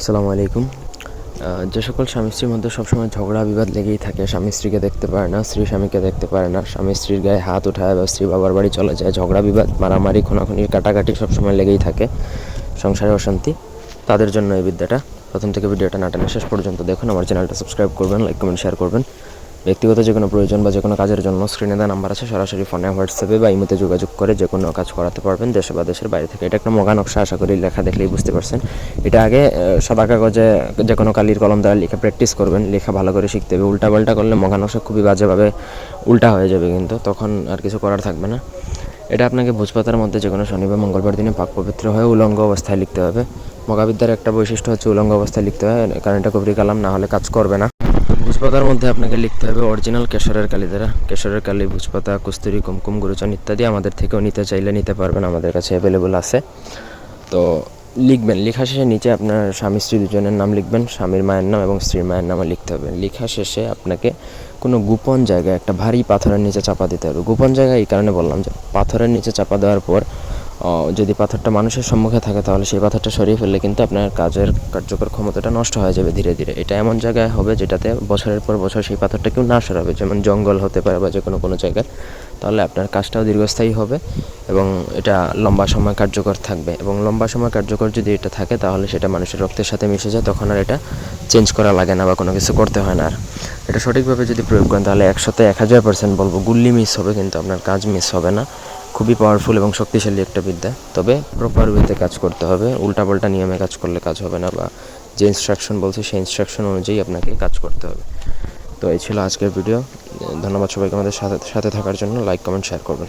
আসসালামু আলাইকুম। যে সকল স্বামী স্ত্রীর মধ্যে সবসময় ঝগড়া, বিবাদ লেগেই থাকে, স্বামী স্ত্রীকে দেখতে পারে না, স্ত্রী স্বামীকে দেখতে পারে না, স্বামী স্ত্রীর গায়ে হাত উঠায় বা স্ত্রী বাবার বাড়ি চলে যায়, ঝগড়া, বিবাদ, মারামারি, খোনাখুনির কাটাকাটি সবসময় লেগেই থাকে, সংসারে অশান্তি। তাদের জন্য এই বিদ্যাটা। প্রথম থেকে ভিডিওটা নাটানো শেষ পর্যন্ত দেখুন, আমার চ্যানেলটা সাবস্ক্রাইব করবেন, লাইক, কমেন্ট, শেয়ার করবেন। ব্যক্তিগত যে কোনো প্রয়োজন বা যে কোনো কাজের জন্য স্ক্রিনে দেওয়া নাম্বার আছে, সরাসরি ফোনে হোয়াটসঅ্যাপে বা ইমোতে যোগাযোগ করে যে কোনো কাজ করাতে পারবেন দেশে বা দেশের বাইরে থেকে। এটা একটা মগা নকশা, আশা করি লেখা দেখলেই বুঝতে পারছেন। এটা আগে সাদা কাগজে যে কোনো কালির কলম দ্বারা লেখা প্র্যাকটিস করবেন, লেখা ভালো করে শিখতে হবে। উল্টা পাল্টা করলে মগা নকশা খুবই বাজেভাবে উল্টা হয়ে যাবে কিন্তু, তখন আর কিছু করার থাকবে না। এটা আপনাকে ভোজপাতার মধ্যে যে কোনো শনি বা মঙ্গলবার দিনে পাক পবিত্র হয়ে উলঙ্গ অবস্থায় লিখতে হবে। মগাবিদ্যার একটা বৈশিষ্ট্য হচ্ছে উলঙ্গ অবস্থায় লিখতে হয়, কারণ এটা কবরি কালাম, না হলে কাজ করবে না। ভুজপাতার মধ্যে আপনাকে লিখতে হবে অরিজিনাল কেশরের কালি দ্বারা। কেশরের কালি, ভুজপাতা, কস্তুরি, কুমকুম, গুরুচন ইত্যাদি আমাদের থেকেও নিতে চাইলে নিতে পারবেন, আমাদের কাছে অ্যাভেলেবল আছে। তো লিখবেন, লেখা শেষে নিচে আপনার স্বামী স্ত্রী দুজনের নাম লিখবেন, স্বামীর মায়ের নাম এবং স্ত্রীর মায়ের নামও লিখতে হবে। লেখা শেষে আপনাকে কোনো গোপন জায়গায় একটা ভারী পাথরের নিচে চাপা দিতে হবে। গোপন জায়গায় এই কারণে বললাম যে, পাথরের নিচে চাপা দেওয়ার পর যদি পাথরটা মানুষের সম্মুখে থাকে, তাহলে সেই পাথরটা সরিয়ে ফেললে কিন্তু আপনার কাজের কার্যকর ক্ষমতাটা নষ্ট হয়ে যাবে ধীরে ধীরে। এটা এমন জায়গায় হবে যেটাতে বছরের পর বছর সেই পাথরটা কেউ না সরাবে। যেমন জঙ্গল হতে পারে বা যে কোনো কোনো জায়গায়। তাহলে আপনার কাজটাও দীর্ঘস্থায়ী হবে এবং এটা লম্বা সময় কার্যকর থাকবে। এবং লম্বা সময় কার্যকর যদি এটা থাকে, তাহলে সেটা মানুষের রক্তের সাথে মিশে যায়, তখন আর এটা চেঞ্জ করা লাগে না বা কোনো কিছু করতে হয় না আর। এটা সঠিকভাবে যদি প্রয়োগ করেন, তাহলে একসাথে এক হাজার পার্সেন্ট বলব, গুল্লি মিস হবে কিন্তু আপনার কাজ মিস হবে না। খুবই পাওয়ারফুল এবং শক্তিশালী একটা বিদ্যা। তবে প্রপার ওয়েতে কাজ করতে হবে। উল্টাপাল্টা নিয়মে কাজ করলে কাজ হবে না বা যে ইনস্ট্রাকশন বলছে সেই ইনস্ট্রাকশন অনুযায়ী আপনাকে কাজ করতে হবে। তো এই ছিল আজকের ভিডিও ধন্যবাদ সবাইকে আমাদের সাথে সাথে থাকার জন্য। লাইক কমেন্ট শেয়ার করবেন।